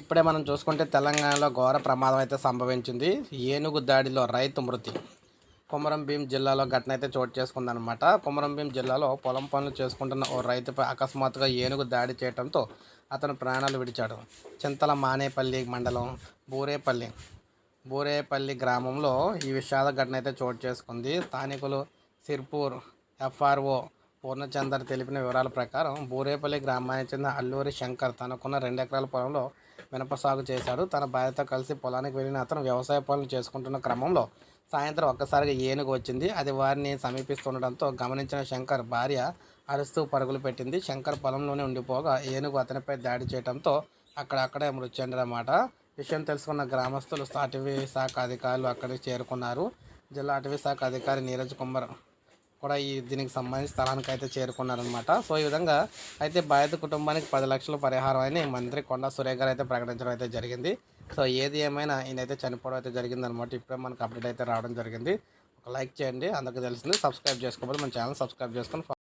ఇప్పుడే మనం చూసుకుంటే తెలంగాణలో ఘోర ప్రమాదం అయితే సంభవించింది. ఏనుగు దాడిలో రైతు మృతి. కొమరం భీం జిల్లాలో ఘటన అయితే చోటు చేసుకుందనమాట కొమరం భీం జిల్లాలో పొలం పనులు చేసుకుంటున్న ఓ రైతుపై అకస్మాత్తుగా ఏనుగు దాడి చేయడంతో అతను ప్రాణాలు విడిచాడు. చింతల మానేపల్లి మండలం బూరేపల్లి. బూరేపల్లి గ్రామంలో ఈ విషాద ఘటన అయితే చోటు చేసుకుంది. స్థానికులు సిర్పూర్ ఎఫ్ఆర్ఓ పూర్ణచందర్ తెలిపిన వివరాల ప్రకారం బూరేపల్లి గ్రామానికి చెందిన అల్లూరి శంకర్ తనకున్న రెండు ఎకరాల పొలంలో మినప సాగు చేశాడు తన భార్యతో కలిసి పొలానికి వెళ్ళిన అతను వ్యవసాయ పనులు చేసుకుంటున్న క్రమంలో సాయంత్రం ఒక్కసారిగా ఏనుగు వచ్చింది. అది వారిని సమీపిస్తుండడంతో గమనించిన శంకర్ భార్య అరుస్తూ పరుగులు పెట్టింది. శంకర్ పొలంలోనే ఉండిపోగా ఏనుగు అతనిపై దాడి చేయడంతో అక్కడక్కడే మృతి చెందడమాట విషయం తెలుసుకున్న గ్రామస్తులు అటవీ శాఖ అధికారులు అక్కడికి చేరుకున్నారు. జిల్లా అటవీ శాఖ అధికారి నీరజ్ కుమార్ కూడా ఈ దీనికి సంబంధించి స్థలానికి అయితే చేరుకున్నారనమాట సో ఈ విధంగా అయితే బాధిత కుటుంబానికి పది లక్షల పరిహారం అని మంత్రి కొండా సురేఖ గారు అయితే ప్రకటించడం అయితే జరిగింది. సో ఏది ఏమైనా ఈయనైతే చనిపోవడం అయితే జరిగిందనమాట ఇప్పుడే మనకు అప్డేట్ అయితే రావడం జరిగింది. ఒక లైక్ చేయండి. అందరికీ తెలిసింది. సబ్స్క్రైబ్ చేసుకోవాలి మన ఛానల్ సబ్స్క్రైబ్ చేసుకొని